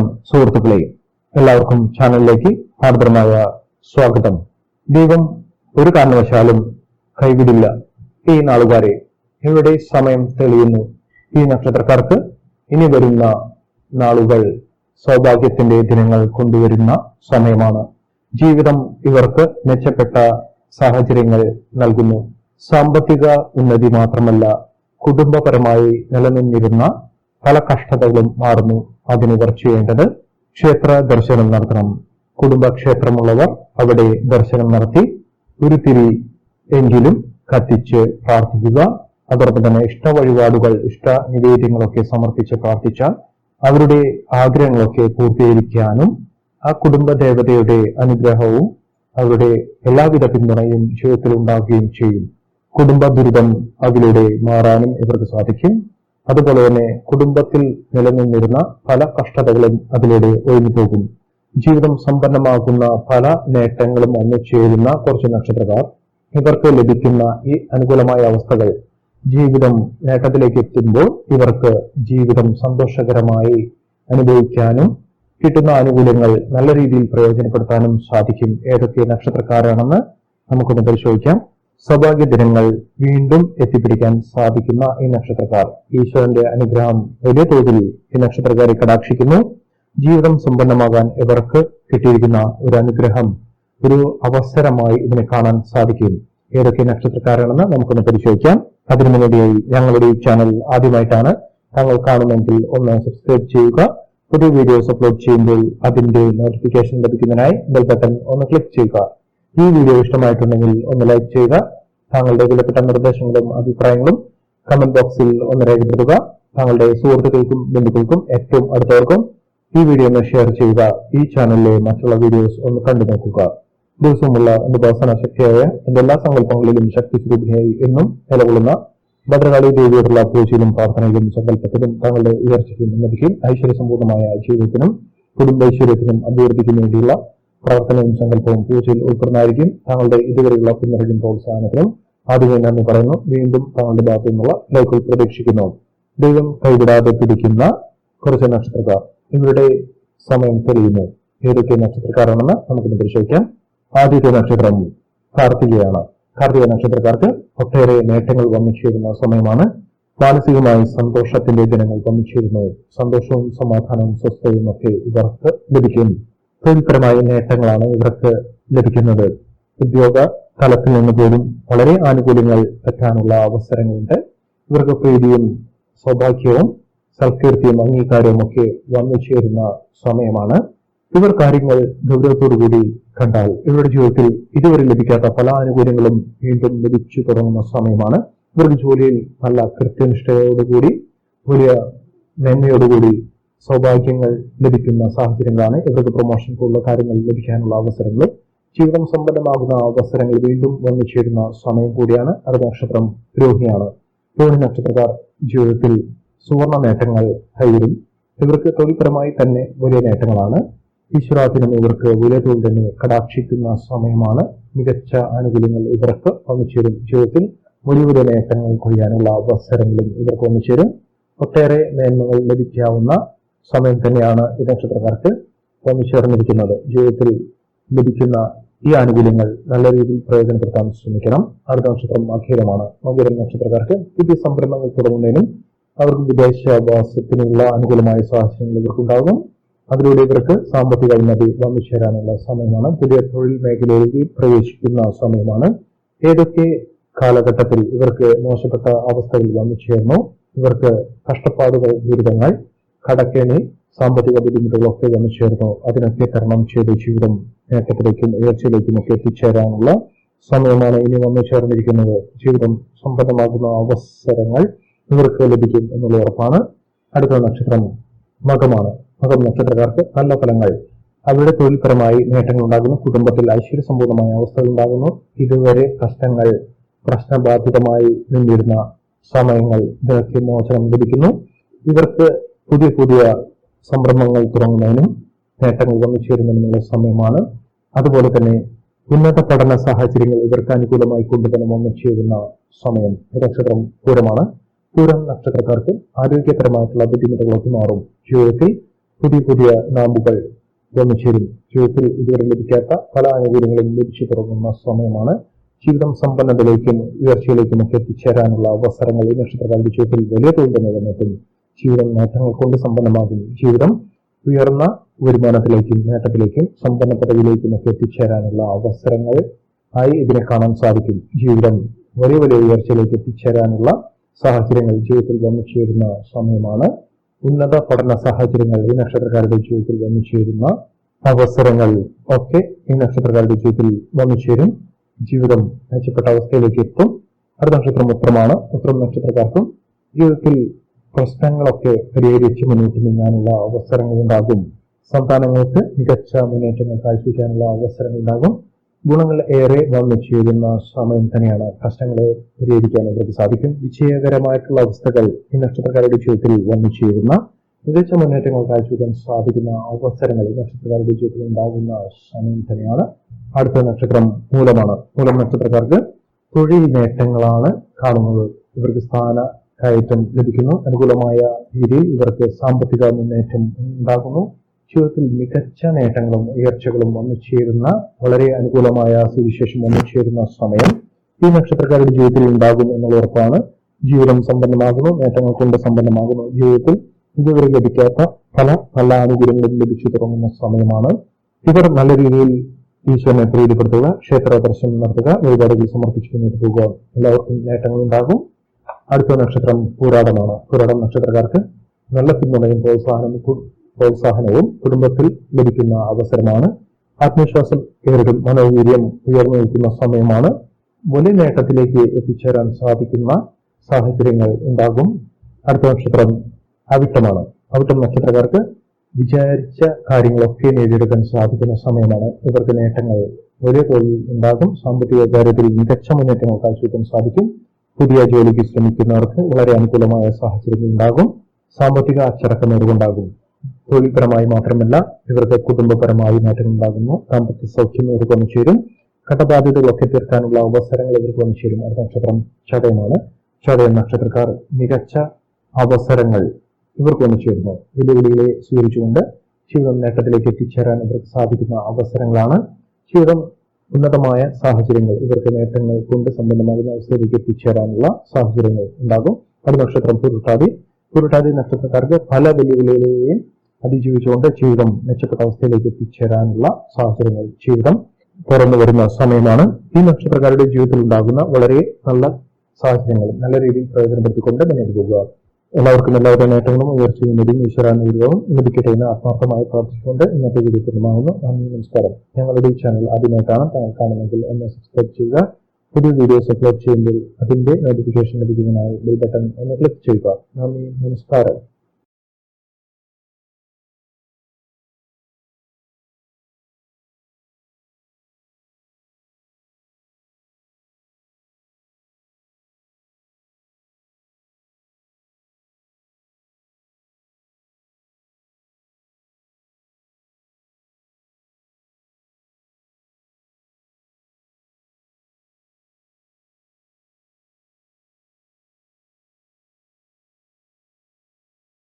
സുഹൃത്തുക്കളെ. എല്ലാവർക്കും ചാനലിലേക്ക് ഹാർദ്രമായ സ്വാഗതം. ദൈവം ഒരു കാരണവശാലും കൈവിടില്ല. ഈ നാളുകാരെ ഇവിടെ സമയം തെളിയുന്നു? ഈ നക്ഷത്രക്കാർക്ക് ഇനി വരുന്ന നാളുകൾ സൗഭാഗ്യത്തിന്റെ ദിനങ്ങൾ കൊണ്ടുവരുന്ന സമയമാണ്. ജീവിതം ഇവർക്ക് മെച്ചപ്പെട്ട സാഹചര്യങ്ങൾ നൽകുന്നു. സാമ്പത്തിക ഉന്നതി മാത്രമല്ല കുടുംബപരമായി നിലനിന്നിരുന്ന പല കഷ്ടതകളും മാറുന്നു. അതിന് ഇവർ ചെയ്യേണ്ടത് ക്ഷേത്ര ദർശനം നടത്തണം. കുടുംബക്ഷേത്രമുള്ളവർ അവിടെ ദർശനം നടത്തി ഒരു എങ്കിലും കത്തിച്ച് പ്രാർത്ഥിക്കുക. അതോടൊപ്പം തന്നെ ഇഷ്ട വഴിപാടുകൾ ഇഷ്ട നിവേദ്യങ്ങളൊക്കെ സമർപ്പിച്ച് പ്രാർത്ഥിച്ചാൽ അവരുടെ ആഗ്രഹങ്ങളൊക്കെ പൂർത്തീകരിക്കാനും ആ കുടുംബ ദേവതയുടെ അനുഗ്രഹവും അവരുടെ എല്ലാവിധ പിന്തുണയും ജീവിതത്തിൽ ഉണ്ടാവുകയും ചെയ്യും. കുടുംബ ദുരിതം അതിലൂടെ മാറാനും ഇവർക്ക് സാധിക്കും. അതുപോലെ തന്നെ കുടുംബത്തിൽ നിലനിന്നിരുന്ന പല കഷ്ടതകളും അതിലൂടെ ഒഴിഞ്ഞു പോകും ജീവിതം സമ്പന്നമാകുന്ന പല നേട്ടങ്ങളും വന്നു ചേരുന്ന കുറച്ച് നക്ഷത്രക്കാർ ഇവർക്ക് ലഭിക്കുന്ന ഈ അനുകൂലമായ അവസ്ഥകൾ ജീവിതം നേട്ടത്തിലേക്ക് എത്തുമ്പോൾ ഇവർക്ക് ജീവിതം സന്തോഷകരമായി അനുഭവിക്കാനും കിട്ടുന്ന ആനുകൂല്യങ്ങൾ നല്ല രീതിയിൽ പ്രയോജനപ്പെടുത്താനും സാധിക്കും. ഏതൊക്കെ നക്ഷത്രക്കാരാണെന്ന് നമുക്കൊന്ന് പരിശോധിക്കാം. സൗഭാഗ്യ ദിനങ്ങൾ വീണ്ടും എത്തിപ്പിടിക്കാൻ സാധിക്കുന്ന ഈ നക്ഷത്രക്കാർ. ഈശ്വരന്റെ അനുഗ്രഹം വലിയ തോതിൽ ഈ നക്ഷത്രക്കാരെ കടാക്ഷിക്കുന്നു. ജീവിതം സമ്പന്നമാകാൻ ഇവർക്ക് കിട്ടിയിരിക്കുന്ന ഒരു അനുഗ്രഹം ഒരു അവസരമായി ഇതിനെ കാണാൻ സാധിക്കും. ഏതൊക്കെ നക്ഷത്രക്കാരാണെന്ന് നമുക്കൊന്ന് പരിശോധിക്കാം. അതിനു മുന്നോടിയായി ഞങ്ങളുടെ ഈ ചാനൽ ആദ്യമായിട്ടാണ് താങ്കൾ കാണുമെങ്കിൽ ഒന്ന് സബ്സ്ക്രൈബ് ചെയ്യുക. പുതിയ വീഡിയോസ് അപ്ലോഡ് ചെയ്യുമ്പോൾ അതിന്റെ നോട്ടിഫിക്കേഷൻ ലഭിക്കുന്നതിനായി ബെൽ ബട്ടൺ ഒന്ന് ക്ലിക്ക് ചെയ്യുക. ഈ വീഡിയോ ഇഷ്ടമായിട്ടുണ്ടെങ്കിൽ ഒന്ന് ലൈക്ക് ചെയ്യുക. താങ്കളുടെ വിലപ്പെട്ട നിർദ്ദേശങ്ങളും അഭിപ്രായങ്ങളും കമന്റ് ബോക്സിൽ ഒന്ന് രേഖപ്പെടുത്തുക. താങ്കളുടെ സുഹൃത്തുക്കൾക്കും ബന്ധുക്കൾക്കും ഏറ്റവും അടുത്തവർക്കും ഈ വീഡിയോ ഒന്ന് ഷെയർ ചെയ്യുക. ഈ ചാനലിലെ മറ്റുള്ള വീഡിയോസ് ഒന്ന് കണ്ടു നോക്കുക. ദിവസമുള്ള എന്റെ ദാസന ശക്തിയായ എന്റെ എല്ലാ സങ്കല്പങ്ങളിലും ശക്തി സ്വരൂപിണിയായി എന്നും നിലകൊള്ളുന്ന ഭദ്രകാളി ദേവിയോടുള്ള പൂജയിലും പ്രാർത്ഥനയിലും സങ്കല്പത്തിലും താങ്കളുടെ ഉയർച്ചയ്ക്കും ഉന്നതിക്കും ഐശ്വര്യസമ്പൂർണമായ ജീവിതത്തിനും കുടുംബൈശ്വര്യത്തിനും അഭിവൃദ്ധിക്കും വേണ്ടിയുള്ള പ്രാർത്ഥനയും സങ്കല്പവും പൂജയിൽ ഉൾപ്പെടുന്നതായിരിക്കും. താങ്കളുടെ ഇതുവരെയുള്ള പിന്നറിയും പ്രോത്സാഹനത്തിനും ആദ്യമേ നന്ദി പറയുന്നു. വീണ്ടും താങ്കളുടെ ഭാഗത്തു നിന്നുള്ള ലൈക്കുകൾ പ്രതീക്ഷിക്കുന്നു. ദൈവം കൈവിടാതെ പിടിക്കുന്ന കുറച്ച് നക്ഷത്രക്കാർ ഇവരുടെ സമയം തെളിയുന്നു. ഏതൊക്കെ നക്ഷത്രക്കാരാണെന്ന് നമുക്കിന്ന് പരിശോധിക്കാം. ആദ്യത്തെ നക്ഷത്രം കാർത്തികയാണ്. കാർത്തിക നക്ഷത്രക്കാർക്ക് ഒട്ടേറെ നേട്ടങ്ങൾ വന്നു ചേരുന്ന സമയമാണ്. മാനസികമായി സന്തോഷത്തിന്റെ ദിനങ്ങൾ വന്നു ചേരുന്നു. സന്തോഷവും സമാധാനവും സ്വസ്ഥയും ഒക്കെ ഇവർക്ക് ലഭിക്കും. തൊഴിൽപരമായ നേട്ടങ്ങളാണ് ഇവർക്ക് ലഭിക്കുന്നത്. ഉദ്യോഗ തലത്തിൽ നിന്ന് പോലും വളരെ ആനുകൂല്യങ്ങൾ പറ്റാനുള്ള അവസരങ്ങളുണ്ട്. ഇവർക്ക് പ്രീതിയും സൗഭാഗ്യവും സൽകീർത്തിയും അംഗീകാരവും ഒക്കെ വന്നു ചേരുന്ന സമയമാണ്. ഇവർ കാര്യങ്ങൾ ഗൗരവത്തോടുകൂടി കണ്ടാൽ ഇവരുടെ ജീവിതത്തിൽ ഇതുവരെ ലഭിക്കാത്ത പല ആനുകൂല്യങ്ങളും വീണ്ടും ലഭിച്ചു തുടങ്ങുന്ന സമയമാണ്. ഇവർക്ക് ജോലിയിൽ നല്ല കൃത്യനിഷ്ഠയോടുകൂടി വലിയ നന്മയോടുകൂടി സൗഭാഗ്യങ്ങൾ ലഭിക്കുന്ന സാഹചര്യങ്ങളാണ്. ഇവർക്ക് പ്രൊമോഷൻ പോലുള്ള കാര്യങ്ങൾ ലഭിക്കാനുള്ള അവസരങ്ങൾ. ജീവിതം സമ്പന്നമാകുന്ന അവസരങ്ങൾ വീണ്ടും വന്നു ചേരുന്ന സമയം കൂടിയാണ്. അത് നക്ഷത്രം രോഹിണിയാണ് രോഹിണി നക്ഷത്രക്കാർ ജീവിതത്തിൽ സുവർണ നേട്ടങ്ങൾ കൈവരും. ഇവർക്ക് തൊഴിൽപരമായി തന്നെ വലിയ നേട്ടങ്ങളാണ്. ഈശ്വരാധീനം ഇവർക്ക് വലിയ തോതിൽ തന്നെ കടാക്ഷിക്കുന്ന സമയമാണ്. മികച്ച ആനുകൂല്യങ്ങൾ ഇവർക്ക് വന്നുചേരും ജീവിതത്തിൽ വലിയ വലിയ നേട്ടങ്ങൾ കൊയ്യാനുള്ള അവസരങ്ങളും ഇവർക്ക് വന്നുചേരും ഒട്ടേറെ മേന്മകൾ ലഭിക്കാവുന്ന സമയം തന്നെയാണ് ഈ നക്ഷത്രക്കാർക്ക് വന്നുചേർന്നിരിക്കുന്നത് ജീവിതത്തിൽ ലഭിക്കുന്ന ഈ ആനുകൂല്യങ്ങൾ നല്ല രീതിയിൽ പ്രയോജനപ്പെടുത്താൻ ശ്രമിക്കണം. അടുത്ത നക്ഷത്രം മകീരമാണ് മകീരം നക്ഷത്രക്കാർക്ക് പുതിയ സംരംഭങ്ങൾ തുടങ്ങുന്നതിനും അവർക്ക് വിദേശവാസത്തിനുള്ള അനുകൂലമായ സാഹചര്യങ്ങൾ ഇവർക്കുണ്ടാകും. അതിലൂടെ ഇവർക്ക് സാമ്പത്തിക ഉന്നതി വന്നു ചേരാനുള്ള സമയമാണ്. പുതിയ തൊഴിൽ മേഖലയിലേക്ക് പ്രവേശിക്കുന്ന സമയമാണ്. ഏതൊക്കെ കാലഘട്ടത്തിൽ ഇവർക്ക് മോശപ്പെട്ട അവസ്ഥകൾ വന്നു ചേർന്നു? ഇവർക്ക് കഷ്ടപ്പാടുകൾ ദുരിതങ്ങൾ കടക്കേണി സാമ്പത്തിക ബുദ്ധിമുട്ടുകളൊക്കെ വന്നു ചേർന്നു. അതിനൊക്കെ തരണം ചെയ്ത് ജീവിതം നേട്ടത്തിലേക്കും ഉയർച്ചയിലേക്കും ഒക്കെ എത്തിച്ചേരാനുള്ള സമയമാണ് ഇനി വന്നു ചേർന്നിരിക്കുന്നത്. ജീവിതം സമ്പന്നമാകുന്ന അവസരങ്ങൾ ഇവർക്ക് ലഭിക്കും എന്നുള്ള ഉറപ്പാണ്. അടുത്ത നക്ഷത്രം മകമാണ്. മകം നക്ഷത്രക്കാർക്ക് നല്ല ഫലങ്ങൾ. അവരുടെ തൊഴിൽപരമായി നേട്ടങ്ങൾ ഉണ്ടാകുന്നു. കുടുംബത്തിൽ ഐശ്വര്യസമ്പൂർണമായ അവസ്ഥകൾ ഉണ്ടാകുന്നു. ഇതുവരെ കഷ്ടങ്ങൾ പ്രശ്നബാധിതമായി നിന്നിരുന്ന സമയങ്ങൾ ഇതൊക്കെ മോചനം ലഭിക്കുന്നു. ഇവർക്ക് പുതിയ പുതിയ സംരംഭങ്ങൾ തുടങ്ങുന്നതിനും നേട്ടങ്ങൾ വന്നു ചേരുന്നതിനുള്ള സമയമാണ്. അതുപോലെ തന്നെ ഉന്നത പഠന സാഹചര്യങ്ങൾ ഇവർക്ക് അനുകൂലമായി കൊണ്ടുതന്നെ വന്നു ചേരുന്ന സമയം നക്ഷത്രം പൂരമാണ്. പൂരം നക്ഷത്രക്കാർക്ക് ആരോഗ്യപരമായിട്ടുള്ള ബുദ്ധിമുട്ടുകളൊക്കെ മാറും. ജീവിതത്തിൽ പുതിയ പുതിയ നാമ്പുകൾ വന്നു ചേരും ജീവിതത്തിൽ ഇതുവരെ ലഭിക്കാത്ത പല ആനുകൂല്യങ്ങളും ലഭിച്ചു തുടങ്ങുന്ന സമയമാണ്. ജീവിതം സമ്പന്നതയിലേക്കും ഉയർച്ചയിലേക്കും ഒക്കെ എത്തിച്ചേരാനുള്ള അവസരങ്ങൾ ഈ നക്ഷത്രക്കാരുടെ ജീവിതത്തിൽ വലിയ തോതിൽ തന്നെ ജീവിതം നേട്ടങ്ങൾ കൊണ്ട് സമ്പന്നമാകുന്നു. ജീവിതം ഉയർന്ന വരുമാനത്തിലേക്കും നേട്ടത്തിലേക്കും സമ്പന്ന പദവിയിലേക്കും ഒക്കെ എത്തിച്ചേരാനുള്ള അവസരങ്ങൾ ആയി ഇതിനെ കാണാൻ സാധിക്കും. ജീവിതം വലിയ വലിയ ഉയർച്ചയിലേക്ക് എത്തിച്ചേരാനുള്ള സാഹചര്യങ്ങൾ ജീവിതത്തിൽ വന്നു ചേരുന്ന സമയമാണ്. ഉന്നത പഠന സാഹചര്യങ്ങൾ ഈ നക്ഷത്രക്കാരുടെ ജീവിതത്തിൽ വന്നു ചേരുന്ന അവസരങ്ങൾ ഒക്കെ ഈ നക്ഷത്രക്കാരുടെ ജീവിതത്തിൽ വന്നു ചേരും. ജീവിതം മെച്ചപ്പെട്ട അവസ്ഥയിലേക്ക് എത്തും. അടുത്ത നക്ഷത്രം ഉത്രമാണ് ഉത്രം നക്ഷത്രക്കാർക്കും ജീവിതത്തിൽ പ്രശ്നങ്ങളൊക്കെ പരിഹരിച്ച് മുന്നോട്ട് നീങ്ങാനുള്ള അവസരങ്ങൾ ഉണ്ടാകും സന്താനങ്ങൾക്ക് മികച്ച മുന്നേറ്റങ്ങൾ കാഴ്ചവെക്കാനുള്ള അവസരങ്ങൾ ഉണ്ടാകും ഗുണങ്ങൾ ഏറെ വന്നു ചേരുന്ന സമയം തന്നെയാണ് കഷ്ടങ്ങളെ പരിഹരിക്കാൻ ഇവർക്ക് സാധിക്കും. വിജയകരമായിട്ടുള്ള അവസ്ഥകൾ ഈ നക്ഷത്രക്കാരുടെ ജീവിതത്തിൽ വന്നു ചേരുന്ന മികച്ച മുന്നേറ്റങ്ങൾ കാഴ്ചവെക്കാൻ സാധിക്കുന്ന അവസരങ്ങൾ ഈ നക്ഷത്രക്കാരുടെ ജീവിതത്തിൽ ഉണ്ടാകുന്ന സമയം തന്നെയാണ്. അടുത്ത നക്ഷത്രം മൂലമാണ്. മൂലം നക്ഷത്രക്കാർക്ക് തൊഴിൽ നേട്ടങ്ങളാണ് കാണുന്നത്. ഇവർക്ക് സ്ഥാന കയറ്റം ലഭിക്കുന്നു. അനുകൂലമായ രീതിയിൽ ഇവർക്ക് സാമ്പത്തിക മുന്നേറ്റം ഉണ്ടാകുന്നു. ജീവിതത്തിൽ മികച്ച നേട്ടങ്ങളും ഉയർച്ചകളും വന്നു ചേരുന്ന വളരെ അനുകൂലമായ സുവിശേഷം വന്നു ചേരുന്ന സമയം ഈ നക്ഷത്രക്കാരുടെ ജീവിതത്തിൽ ഉണ്ടാകും എന്നുള്ള ഉറപ്പാണ്. ജീവിതം സമ്പന്നമാകുന്നു നേട്ടങ്ങൾ കൊണ്ട് സമ്പന്നമാകുന്നു. ജീവിതത്തിൽ ഇതുവരെ ലഭിക്കാത്ത പല നല്ല ആനുകൂല്യങ്ങളും ലഭിച്ചു തുടങ്ങുന്ന സമയമാണ്. ഇവർ നല്ല രീതിയിൽ ഈശ്വരനെ പ്രീതിപ്പെടുത്തുക ക്ഷേത്ര ദർശനം നടത്തുക വഴിപാടുകൾ സമർപ്പിച്ചു മുന്നോട്ട് പോകുക. എല്ലാവർക്കും നേട്ടങ്ങൾ ഉണ്ടാകും. അടുത്ത നക്ഷത്രം പൂരാടമാണ് പൂരാടം നക്ഷത്രക്കാർക്ക് നല്ല പിന്തുണയും പ്രോത്സാഹനം പ്രോത്സാഹനവും കുടുംബത്തിൽ ലഭിക്കുന്ന അവസരമാണ്. ആത്മവിശ്വാസം ഏറിടും മനോവീര്യം ഉയർന്നു നിൽക്കുന്ന സമയമാണ്. വലിയ നേട്ടത്തിലേക്ക് എത്തിച്ചേരാൻ സാധിക്കുന്ന സാഹചര്യങ്ങൾ ഉണ്ടാകും. അടുത്ത നക്ഷത്രം അവിട്ടമാണ്. അവിട്ടം നക്ഷത്രക്കാർക്ക് വിചാരിച്ച കാര്യങ്ങളൊക്കെ നേടിയെടുക്കാൻ സാധിക്കുന്ന സമയമാണ്. ഇവർക്ക് നേട്ടങ്ങൾ വലിയ തോതിൽ ഉണ്ടാകും. സാമ്പത്തിക കാര്യത്തിൽ മികച്ച മുന്നേറ്റങ്ങൾ കാഴ്ചവെക്കാൻ സാധിക്കും. പുതിയ ജോലിക്ക് ശ്രമിക്കുന്നവർക്ക് വളരെ അനുകൂലമായ സാഹചര്യങ്ങൾ ഉണ്ടാകും. സാമ്പത്തിക അച്ചടക്കം അച്ചടക്കമേറുകൊണ്ടാകും. തൊഴിൽപരമായി മാത്രമല്ല ഇവർക്ക് കുടുംബപരമായി മാറ്റങ്ങൾ ഉണ്ടാകുന്നു. സാമ്പത്തിക സൗഖ്യം ഇവർക്ക് വന്നു ചേരും കടബാധ്യതകളൊക്കെ തീർക്കാനുള്ള അവസരങ്ങൾ ഇവർക്ക് വന്നു ചേരും. അടുത്ത നക്ഷത്രം ചതയമാണ് ചടയ നക്ഷത്രക്കാർ മികച്ച അവസരങ്ങൾ ഇവർക്ക് വന്നു ചേരുന്നു. വെല്ലുവിളികളെ സ്വീകരിച്ചുകൊണ്ട് ജീവിതം നേട്ടത്തിലേക്ക് എത്തിച്ചേരാൻ ഇവർക്ക് സാധിക്കുന്ന അവസരങ്ങളാണ്. ജീവിതം ഉന്നതമായ സാഹചര്യങ്ങൾ ഇവർക്ക് നേട്ടങ്ങൾ കൊണ്ട് സമ്പന്നമാകുന്ന അവസ്ഥയിലേക്ക് എത്തിച്ചേരാനുള്ള സാഹചര്യങ്ങൾ ഉണ്ടാകും. അത് നക്ഷത്രം പുരുട്ടാതി. പുരുട്ടാതി നക്ഷത്രക്കാർക്ക് പല വെല്ലുവിളികളെയും അതിജീവിച്ചുകൊണ്ട് ജീവിതം മെച്ചപ്പെട്ട അവസ്ഥയിലേക്ക് എത്തിച്ചേരാനുള്ള സാഹചര്യങ്ങൾ ജീവിതം തുറന്നു വരുന്ന സമയമാണ്. ഈ നക്ഷത്രക്കാരുടെ ജീവിതത്തിൽ ഉണ്ടാകുന്ന വളരെ നല്ല സാഹചര്യങ്ങൾ നല്ല രീതിയിൽ പ്രയോജനപ്പെടുത്തിക്കൊണ്ട് മുന്നോട്ട് പോകുക. എല്ലാവർക്കും എല്ലാവരുടെ നേട്ടങ്ങളും ഉയർച്ചയും നേടിയും ഈശ്വരാനുഗ്രഹവും ലഭിക്കട്ടെ എന്ന് ആത്മാർത്ഥമായി പ്രാർത്ഥിച്ചുകൊണ്ട് ഇന്നത്തെ വീഡിയോ പൂർണമാകുന്നു. നന്ദി നമസ്കാരം. ഞങ്ങളുടെ ഈ ചാനൽ ആദ്യമായിട്ടാണ് താങ്കൾ കാണുമെങ്കിൽ ഒന്ന് സബ്സ്ക്രൈബ് ചെയ്യുക. പുതിയ വീഡിയോസ് അപ്ലോഡ് ചെയ്യുമ്പോൾ അതിന്റെ നോട്ടിഫിക്കേഷൻ ലഭിക്കുന്നതിനായി ബെൽ ബട്ടൺ ഒന്ന് ക്ലിക്ക് ചെയ്യുക. നന്ദി നമസ്കാരം.